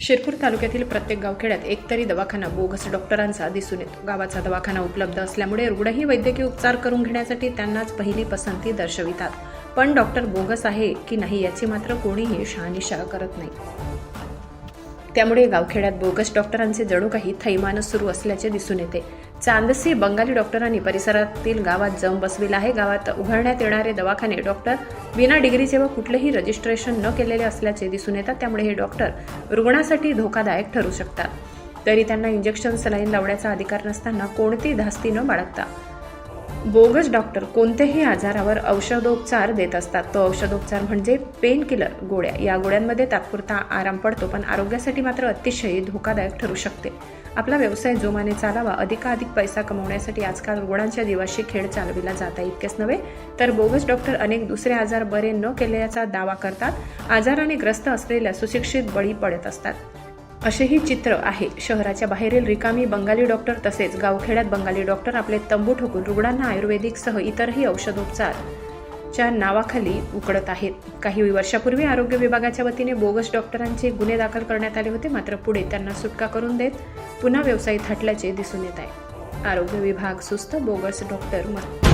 शिरपूर तालुक्यातील प्रत्येक गावखेड्यात एकतरी दवाखाना बोगस डॉक्टरांचा दिसून येतो. गावाचा दवाखाना उपलब्ध असल्यामुळे रुग्णही वैद्यकीय उपचार करून घेण्यासाठी त्यांनाच पहिली पसंती दर्शवितात. पण डॉक्टर बोगस आहे की नाही याची मात्र कोणीही शहानिशा करत नाही. त्यामुळे गावखेड्यात बोगस डॉक्टरांचे जणू काही थैमानच सुरू असल्याचे दिसून येते. चांदसी बंगाली डॉक्टरांनी परिसरातील गावात जम बसविला आहे. गावात उभारण्यात येणारे दवाखाने डॉक्टर विना डिग्रीचे व कुठलेही रजिस्ट्रेशन न केलेले असल्याचे दिसून येतात. त्यामुळे हे डॉक्टर रुग्णासाठी धोकादायक ठरू शकतात. तरी त्यांना इंजेक्शन सलाईन लावण्याचा अधिकार नसताना कोणती धास्ती न बाळगता बोगस डॉक्टर कोणत्याही आजारावर औषधोपचार देत असतात. तो औषधोपचार म्हणजे पेन किलर गोळ्या. या गोळ्यांमध्ये तात्पुरता आराम पडतो पण आरोग्यासाठी मात्र अतिशय धोकादायक ठरू शकते. आपला व्यवसाय जोमाने चालावा अधिकाधिक पैसा कमवण्यासाठी आजकाल रुग्णांच्या जीवाशी खेळ चालविला जात आहे इतकेच नव्हे तर बोगस डॉक्टर अनेक दुसरे आजार बरे न केल्याचा दावा करतात. आजाराने ग्रस्त असलेल्या सुशिक्षित बळी पडत असतात. असेही चित्र आहे. शहराच्या बाहेरील रिकामी बंगाली डॉक्टर तसेच गावखेड्यात बंगाली डॉक्टर आपले तंबू ठोकून रुग्णांना आयुर्वेदिकसह इतरही औषधोपचार च्या नावाखाली उकडत आहेत. काही वर्षापूर्वी आरोग्य विभागाच्या वतीने बोगस डॉक्टरांचे गुन्हे दाखल करण्यात आले होते. मात्र पुढे त्यांना सुटका करून देत पुन्हा व्यवसाय थाटल्याचे दिसून येत आहे. आरोग्य विभाग सुस्त बोगस डॉक्टर म्हणून